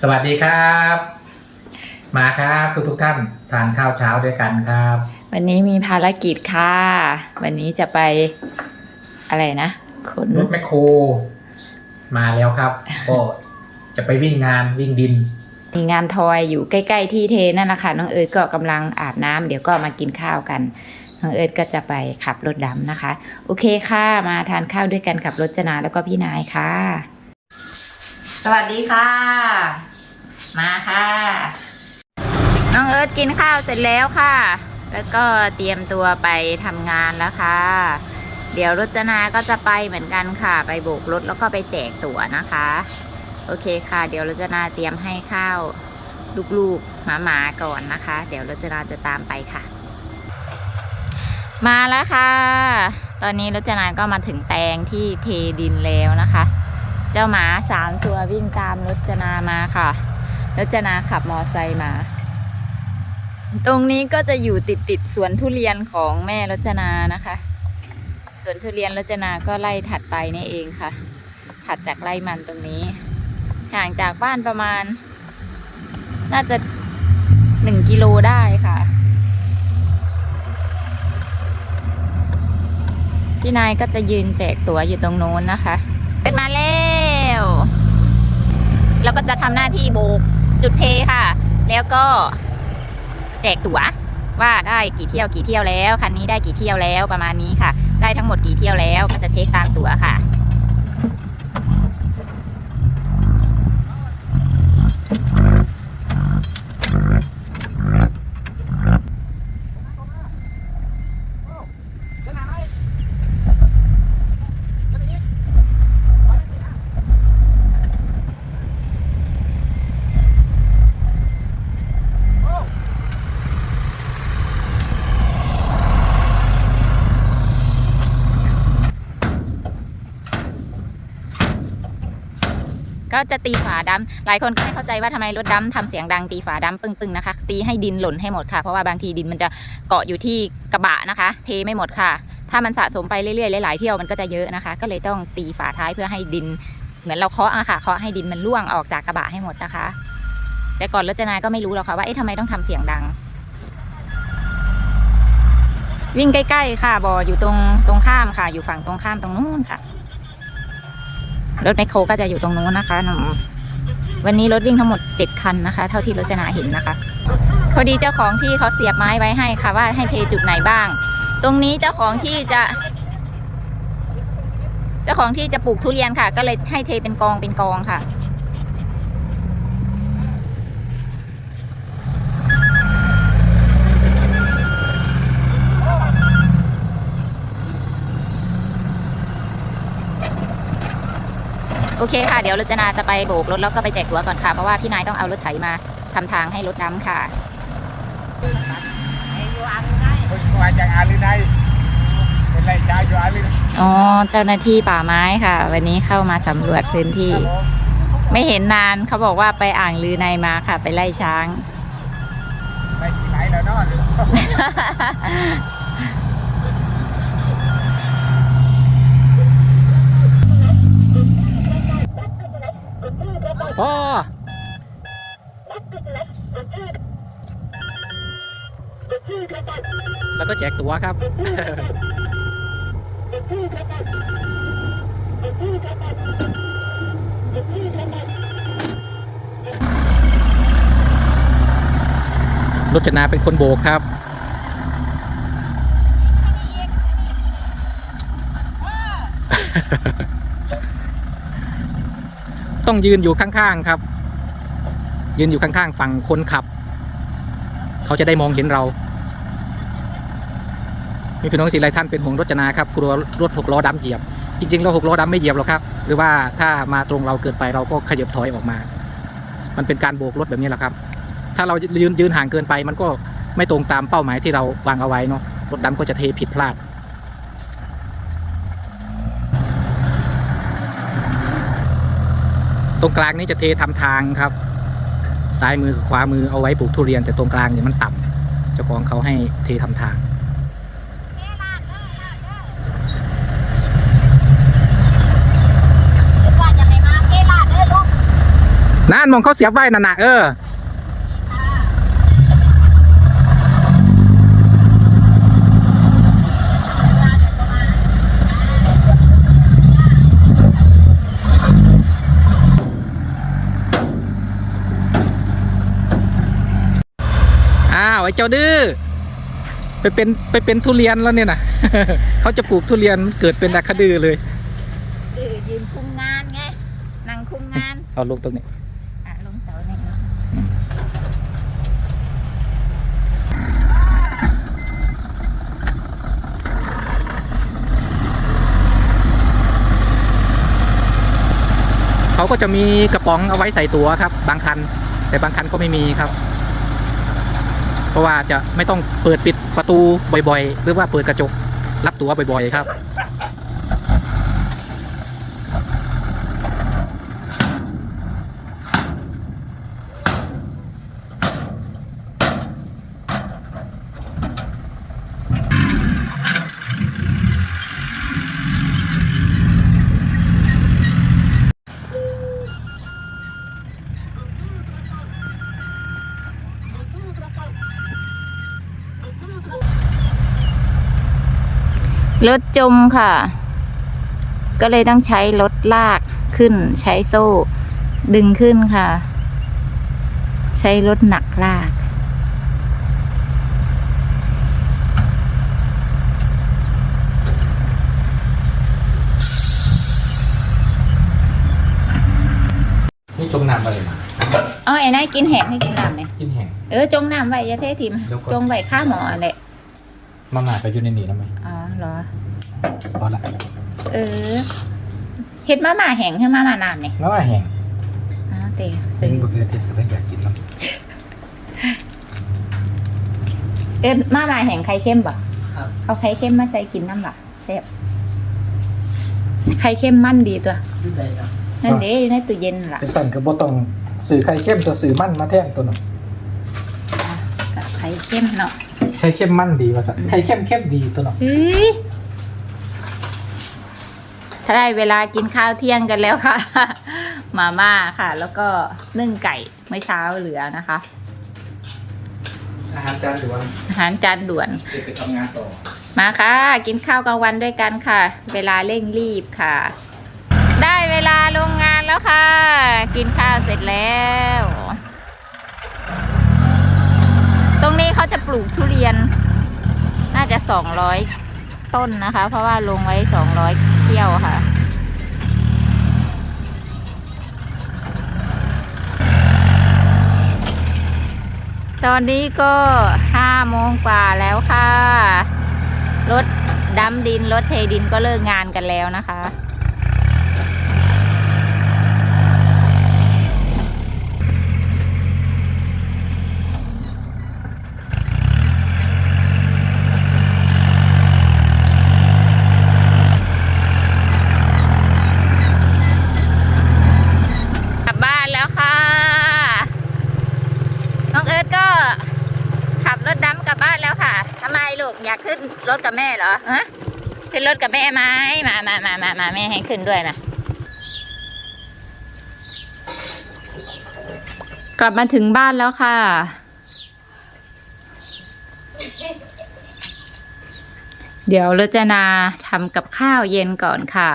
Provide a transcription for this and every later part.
สวัสดีครับ มาครับทุกทุกๆท่านทานข้าวเช้าด้วยกันครับ วันนี้มีภารกิจค่ะ วันนี้จะไปอะไรนะขนรถแมคโคร มาแล้วครับ ก็จะไปวิ่งงานวิ่งดิน มีงานทอยอยู่ใกล้ ๆ ที่เทนั่นนะคะน้องเอิร์ธก็กำลังอาบน้ำเดี๋ยวก็มากินข้าวกันน้องเอิร์ธก็จะไปขับรถดำนะคะ โอเคค่ะ มาทานข้าวด้วยกันขับรถจนาแล้วก็พี่นายค่ะ สวัสดีค่ะ มาค่ะ น้องเอิร์ธกินข้าวเสร็จแล้วค่ะ แล้วก็เตรียมตัวไปทำงานแล้วค่ะ เดี๋ยวรจนาก็จะไปเหมือนกันค่ะ ไปโบกรถแล้วก็ไปแจกตั๋วนะคะ โอเคค่ะ เดี๋ยวรจนาเตรียมให้ข้าวลูกๆหมาๆก่อนนะคะ เดี๋ยวรจนาจะตามไปค่ะ มาแล้วค่ะ ตอนนี้รจนาก็มาถึงแปลงที่เทดินแล้วนะคะ เจ้าหมาสามตัววิ่งตามรจนามาค่ะรจนาขับมอไซค์มา ตรงนี้ก็จะอยู่ติดติดสวนทุเรียนของแม่รจนานะคะ สวนทุเรียนรจนาก็ไล่ถัดไปนี่เองค่ะ ถัดจากไร่มันตรงนี้ ห่างจากบ้านประมาณ น่าจะหนึ่งกิโลได้ค่ะพี่นายก็จะยืนแจกตั๋วอยู่ตรงโน้นนะคะ เป็นมาแล้ว แล้วก็จะทำหน้าที่โบกจุดเทค่ะ แล้วก็แจกตั๋วว่าได้กี่เที่ยวกี่เที่ยวแล้วคันนี้ได้กี่เที่ยวแล้วประมาณนี้ค่ะ ได้ทั้งหมดกี่เที่ยวแล้วก็จะเช็คตามตั๋วค่ะ ก็จะตีฝาดำหลายคนก็ไม่เข้าใจว่าทำไมรถดำทำเสียงดังตีฝาดำปึ้งๆนะคะ ตีให้ดินหล่นให้หมดค่ะ เพราะว่าบางทีดินมันจะเกาะอยู่ที่กระบะนะคะ เทไม่หมดค่ะ ถ้ามันสะสมไปเรื่อยๆหลายๆเที่ยวมันก็จะเยอะนะคะ ก็เลยต้องตีฝาท้ายเพื่อให้ดิน เหมือนเราเคาะอะค่ะเคาะให้ดินมันร่วงออกจากกระบะให้หมดนะคะ แต่ก่อนรจนาก็ไม่รู้หรอกค่ะว่าเอ๊ะทำไมต้องทำเสียงดังวิ่งใกล้ ๆ ค่ะบ่ออยู่ตรงตรงข้ามค่ะ อยู่ฝั่งตรงข้ามตรงนู้นค่ะ รถแมคโครก็จะอยู่ตรงนู้นนะคะหนูวันนี้รถวิ่งทั้งหมดเจ็ดคันนะคะ เท่าที่รจนาเห็นนะคะ พอดีเจ้าของที่เขาเสียบไม้ไว้ให้ค่ะว่าให้เทจุดไหนบ้าง ตรงนี้เจ้าของที่จะ เจ้าของที่จะปลูกทุเรียนค่ะ ก็เลยให้เทเป็นกองเป็นกองค่ะ เคค่ะ เดี๋ยวรจนาจะไปโบกรถแล้วก็ไปแจกตัวก่อนค่ะ เพราะว่าพี่นายต้องเอารถไถมาทำทางให้รถดำค่ะอ๋อเจ้าหน้าที่ป่าไม้ค่ะ วันนี้เข้ามาสำรวจพื้นที่ ไม่เห็นนานเขาบอกว่าไปอ่างลือในมาค่ะ ไปไล่ช้างไปที่ไหนแล้วนาะ พ่อแล้วก็แจกตั๋วครับ รจนาเป็นคนโบกครับฮ่า ต้องยืนอยู่ข้างๆครับ ยืนอยู่ข้างๆฝั่งคนขับ เขาจะได้มองเห็นเรา มีพี่น้องสิหลายท่านเป็นห่วงรถจนาครับกลัวรถหกล้อดำเหยียบ จริงๆรถหกล้อดำไม่เหยียบหรอกครับ หรือว่าถ้ามาตรงเราเกินไปเราก็ขยับถอยออกมา มันเป็นการโบกรถแบบนี้แหละครับ ถ้าเรายืนยืนห่างเกินไป มันก็ไม่ตรงตามเป้าหมายที่เราวางเอาไว้เนาะรถดำก็จะเทผิดพลาด รงกลางนี้จะเททำทางครับ ซ้ายมือกับขวามือเอาไว้ปลูกทุเรียนแต่ตรงกลางเนี่ยมันต่ำเจ้าของเขาให้เททำทางว่าจะไม่มาเทาดเด้อลูกนั่นมองเขาเสียบไว้น่ะนะเออ ไอ้เจ้าดื้อไปเป็นไปเป็นทุเรียนแล้วเนี่ยนะ เขาจะปลูกทุเรียนเกิดเป็นราคาดื้อเลย ดื้อยืนคุมงานไงนั่งคุมงานเอาลงตรงนี้อะลงเสาหนึ่งเขาก็จะมีกระป๋องเอาไว้ใส่ตั๋วครับ บางคัน แต่บางคันก็ไม่มีครับเพ ราะว่าจะไม่ต้องเปิดปิดประตูบ่อยๆ หรือว่าเปิดกระจกรับตัวบ่อยๆครับ รถจมค่ะ ก็เลยต้องใช้รถลากขึ้น ใช้โซ่ ดึงขึ้นค่ะ ใช้รถหนักลาก นี่จมน้ำอะไรมาเอาไอ้นายกินแหงให้กินน้ำเนี่ยกินแห้ง เออจงน้ำไว้อยาเททิมเดี๋ยวก่อนจงไว้ข้าหมออันแหละ มาม่าไปอยู่ในนี้แล้วไหมอ๋อเหรอ พอละเออเฮ็ดมาม่าแห้งให้มาม่าน้ำเนี่ยแล้วว่าแห้งอ๋อเตะเอเป็นอบุกเรือเทศก็ไม่อยากกินแล้วเออมาม่าแห้งไข่เค็มบ่เอาไข่เค็มมาใส่กินน้ำบ่แซ่บไข่เค็มมันดีตัวนั่นเด้อยู่ในตู้เย็นล่ะจังสันก็บ่ต้องสื่อไข่เข้มตัวสื่อมั่นมาแท่งตัวหนึ่งกับไข่เค็มเนาะ ไข่เข้มมั่นดีว่าสันไข่เข้มเข้มดีตัวหนึ่งเฮ้ยถ้าได้เวลากินข้าวเที่ยงกันแล้วค่ะ มาม่าค่ะ แล้วก็นึ่งไก่เมื่อเช้าเหลือนะคะ อาหารจานด่วนอาหารจานด่วน เดี๋ยวไปทำงานต่อ มาค่ะ กินข้าวกลางวันด้วยกันค่ะ เวลาเร่งรีบค่ะ ได้เวลาลงงานแล้วค่ะ กินข้าวเสร็จแล้วตรง นี้เขาจะปลูกทุเรียน น่าจะสองร้อยต้นนะคะ เพราะว่าลงไว้สองร้อยเที่ยวค่ะ ตอนนี้ก็ห้าโมงกว่าแล้วค่ะ รถดำดิน รถเทดินก็เลิกงานกันแล้วนะคะ กลับบ้านแล้วค่ะ น้องเอิร์ธก็ ขับรถดำกลับบ้านแล้วค่ะ ทำไมลูกอยากขึ้นร ถกับแม่เหรอฮะขึ้นรถกับแม่ไหมมามามามามาแม่ให้ขึ้นด้วยนะกลับมาถึงบ้านแล้วค่ะ เดี๋ยวรจนาทำกับข้าวเย็นก่อนค่ะ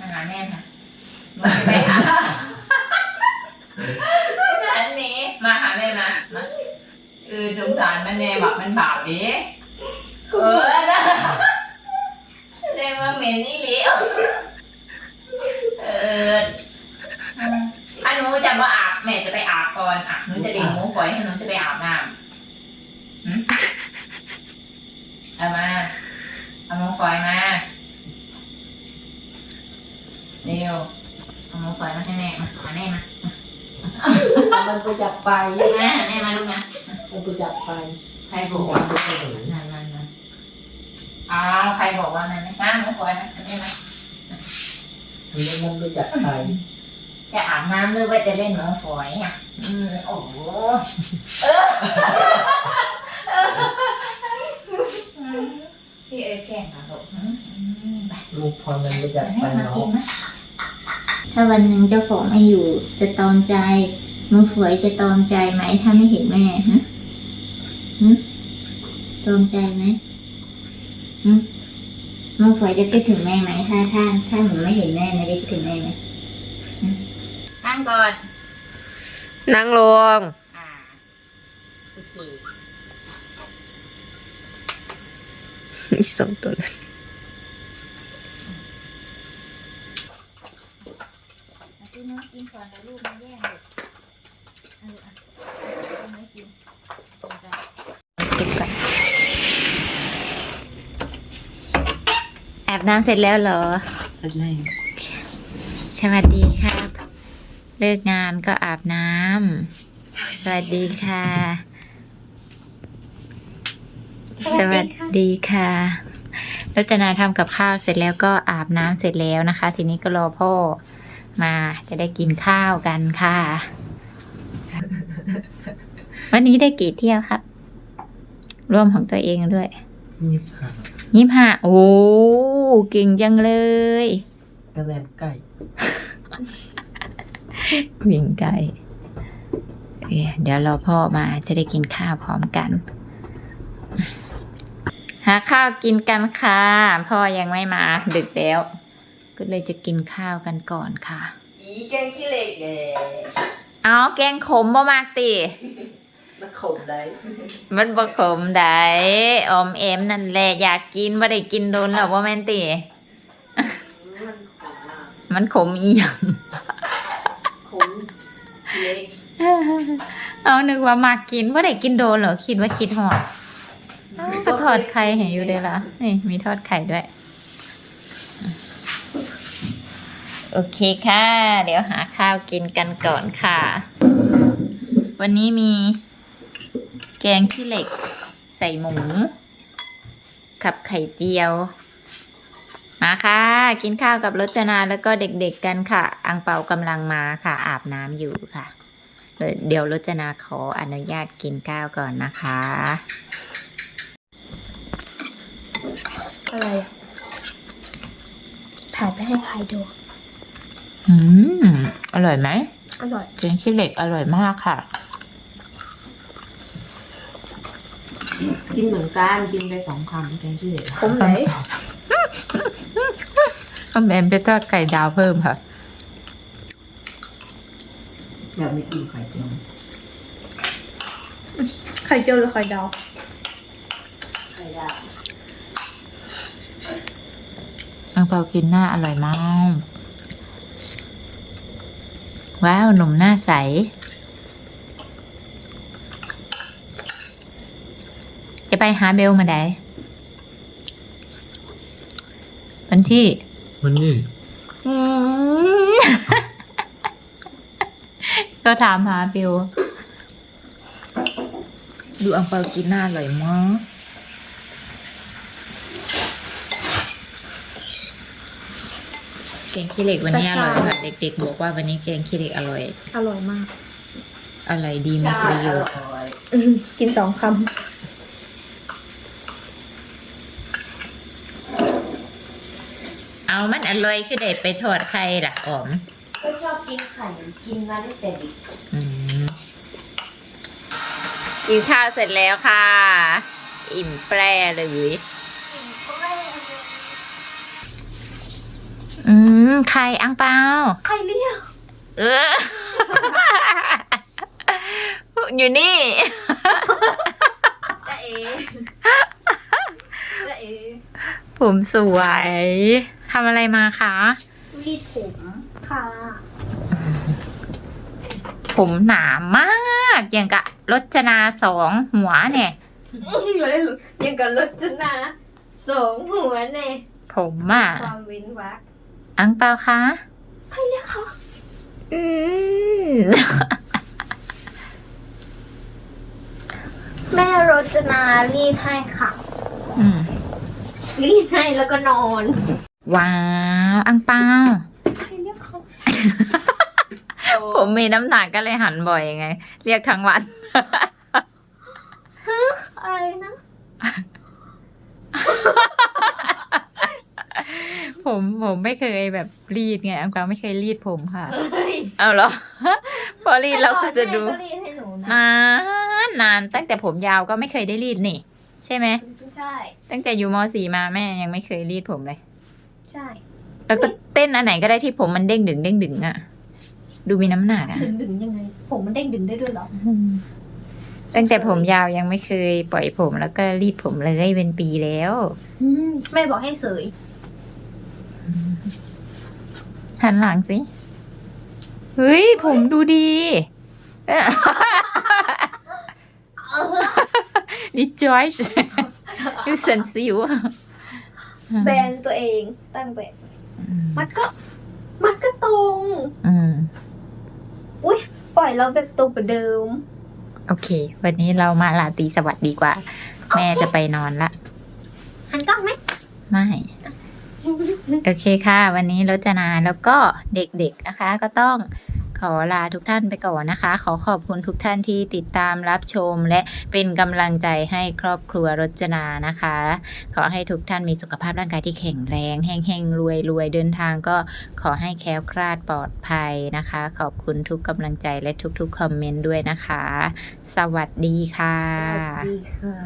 มาหาแม่ค่ะมาไปหาอันนี้มาหาแม่มามาเออสงสารมันแน่บอกมันบาปดิเออนะแสดงว่าเหม็นนี่เหลวเออถ้าหนูจะมาอาบแม่จะไปอาบก่อนอะหนูจะเลี้ยงหมูฝอยให้หนูจะไปอาบน้ำหืมเอามาเอาหมูฝอยมา เร็วเอาหมูฝอยมาให้แม่มาหาแม่มามันไปจับไปแม่แม่มาลูกนะมันไปจับไปใครบอกว่านั่นนั่นนั่นอ้าวใครบอกว่านั่นนะหมูฝอยมาให้แม่มาแล้วมันไปจับไปจะอาบน้ำหรือว่าจะเล่นหมูฝอยอะอืมโอ้โหเออพี่เอ๋แกล้งเหรอลูกหืมอืมไปลูกพอมันไปจับไปให้มาเนาะกินนะ ถ้าวันหนึ่งเจ้าของไม่อยู่ จะตอมใจมือฝวยจะตอมใจไหมถ้าไม่เห็นแม่ฮะหึตอมใจไหมหึมือฝวยจะคิดถึงแม่ไหมถ้าถ้าถ้าหนูไม่เห็นแม่ไม่ได้คิดถึงแม่ไหมนั่งก่อน นั่งลงอ่าโอเคมีสองตัวเลย เอาพี่น้อง กินก่อนแล้วลูกมาแย่งเลยเอาลูกอะเอาไม่กินเอาไปติดก่อนอาบน้ำเสร็จแล้วเหรอ อะไรสวัสดีครับ เลิกงานก็อาบน้ำสวัสดีค่ะ สวัสดีค่ะ รจนาทำกับข้าวเสร็จแล้วก็อาบน้ำเสร็จแล้วนะคะ ทีนี้ก็รอพ่อ มาจะได้กินข้าวกันค่ะ วันนี้ได้กี่เที่ยวครับ รวมของตัวเองด้วยนี่ค่ะยี่ห้าโอ้เก่งจังเลยกระแลมไก่วิ่งไก่เอ้ยเดี๋ยวรอพ่อมาจะได้กินข้าวพร้อมกัน หาข้าวกินกันค่ะ พ่อยังไม่มาดึกแล้ว ก็เลยจะกินข้าวกันก่อนค่ะ อีแกงขี้เหล็กแกเอาแกงขมบ่มากติ มันขมได้มันบ่ขมได้ออมเอมนั่นแหละอยากกินบ่ได้กินโดนแล้วบ่แม่นติ มันขมมากมันขมอีหยัง ขมเล็กเอานึกว่ามากินว่าได้กินโดนเหรอคิดว่าคิดหอดอ้าวก็ทอดไข่เห็นอยู่เลยล่ะนี่มีทอดไข่ด้วย โอเคค่ะ เดี๋ยวหาข้าวกินกันก่อนค่ะ วันนี้มีแกงขี้เหล็ก ใส่หมูกับไข่เจียว มาค่ะ กินข้าวกับรจนาแล้วก็เด็กๆกันค่ะ อังเปากำลังมาค่ะ อาบน้ำอยู่ค่ะ เดี๋ยวรจนาขออนุญาตกินข้าวก่อนนะคะ อะไรอะถ่ายไปให้ใครดู อืม อร่อยไหมอร่อยแกงขี้เหล็กอร่อยมากค่ะ กินเหมือนกันกินไปสองคำแกงขี้เหล็กผมไหนก็แมนไปทอดไข่ดาวเพิ่มค่ะแบบไม่กินไข่เจียวไข่เจียวหรือไข่ดาวไข่ดาวอังเปากินหน้าอร่อยมาก ว้าวหนุ่มหน้าใส จะไปหาเบลมาได้วันที่ วันนี้อืมก็ถามหาเบลดูอังเปากินหน้าอร่อยมาก แกงขี้เหล็กวันนี้อร่อยค่ะเด็กๆบอกว่าวันนี้แกงขี้เหล็กอร่อย อร่อยมากอร่อยดีมีประโยชน์อืมกินสองคเอามันอร่อยคือได้ไปทอดไข่ล่ะอ๋อมำก็ชอบกินไข่กินมาตั้งแต่เด็กอืมกินข้าวเสร็จแล้วค่ะ อิ่มแปรเลย อืมใครอังเปาใครเรียกเออ อยู่นี่จะเอจะเอผมสวยทำอะไรมาคะรีดผมค่ะ ผมหนามากอย่างกับรจนาสองหัวเนี่ยเลยยังกับรจนาสองหัวเน่ผมอะความเว้นวรรค อังเปาคะใครเรียกเขาอืมแม่รจนารีดให้ค่ะ อืมรีดให้แล้วก็นอน ว้าวอังเปาใครเรียกเขาผมมีน้ำหนักก็เลยหันบ่อยไง เรียกทั้งวัน อะไรนะ ผมผมไม่เคยแบบรีดไงอังเปาไม่เคยรีดผมค่ะเฮ้ยเอาเหรอ พอรีดเราก็จะดูแม่ก็รีดให้หนูนะนานนานตั้งแต่ผมยาวก็ไม่เคยได้รีดนี่ ใช่ไหม ใช่ ตั้งแต่อยู่มสี่มาแม่ยังไม่เคยรีดผมเลย ใช่แล้วก็เต้นอันไหนก็ได้ที่ผมมันเด้งดึงเด้งดึงอะดูมีน้ำหนักอะดึงดึงยังไง ผมมันเด้งดึงได้ด้วยเหรอตั้งแต่ผมยาวยังไม่เคยปล่อยผมแล้วก็รีดผมเลยเป็นปีแล้ว อืมแม่บอกให้เสย หันหลังสิ เฮ้ย ผมดูดีเอ้ยนี่จอยส์ดูสันสิวแบรนด์ตัวเองตั้งแบรนด์มันก็ มันก็ตรงอืมปล่อยเราแบบตรงกว่าเดิม โอเค วันนี้เรามาลาตรีสวัสดีกว่า แม่จะไปนอนละหันกล้องไหมไม่ โอเคค่ะ วันนี้รจนาแล้วก็เด็กๆนะคะ ก็ต้องขอลาทุกท่านไปก่อนนะคะ ขอขอบคุณทุกท่านที่ติดตามรับชม และเป็นกำลังใจให้ครอบครัวรจนานะคะ ขอให้ทุกท่านมีสุขภาพร่างกายที่แข็งแรงแห้งๆรวยรวยๆเดินทางก็ขอให้แคล้วคลาดปลอดภัยนะคะ ขอบคุณทุกกำลังใจและทุกๆคอมเมนต์ด้วยนะคะ สวัสดีค่ะดีค่ะ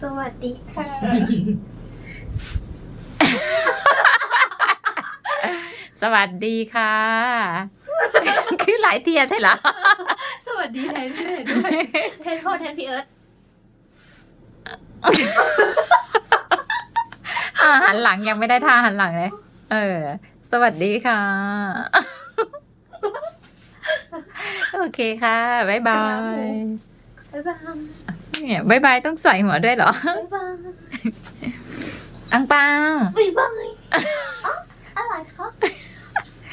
สวัสดีค่ะ สวัสดีค่ะ คือหลายเทียใช่เหรอสวัสดีแทนพี่เอิร์ธด้วยแทนโทษแทนพี่เอิร์ธอ่าหันหลังยังไม่ได้ท่าหันหลังเลย เออ สวัสดีค่ะ โอเคค่ะ บ๊ายบาย บ๊ายบายเนี่ยบ๊ายบายต้องใส่หัวด้วยเหรอ บ๊ายบาย อังเปาบ๊ายบายอ๋ออะไรคะ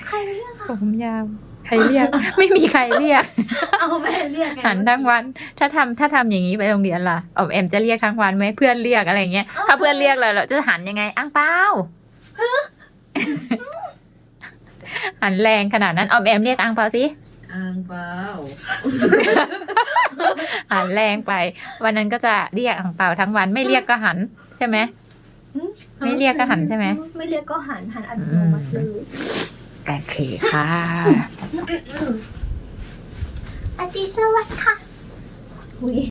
ใครเรียกคะผมยาวใครเรียก ไม่มีใครเรียก เอาแม่เรียกไงหันทั้งวัน ถ้าทำถ้าทำอย่างนี้ไปโรงเรียนล่ะออมแอมจะเรียกทั้งวันไหมเพื่อนเรียกอะไรอย่างเงี้ยถ้าเพื่อนเรียกเราเราจะหันยังไงอังเปาหันแรงขนาดนั้นออมแอมเรียกอังเปาสิอ่างเปล่าหันแรงไป วันนั้นก็จะเรียกอังเปาทั้งวันไม่เรียกก็หันใช่ไหม ไม่เรียกก็หันใช่ไหม ไม่เรียกก็หันหันอัตโนมัติเลยโอเคค่ะอติสวัสดิ์ค่ะ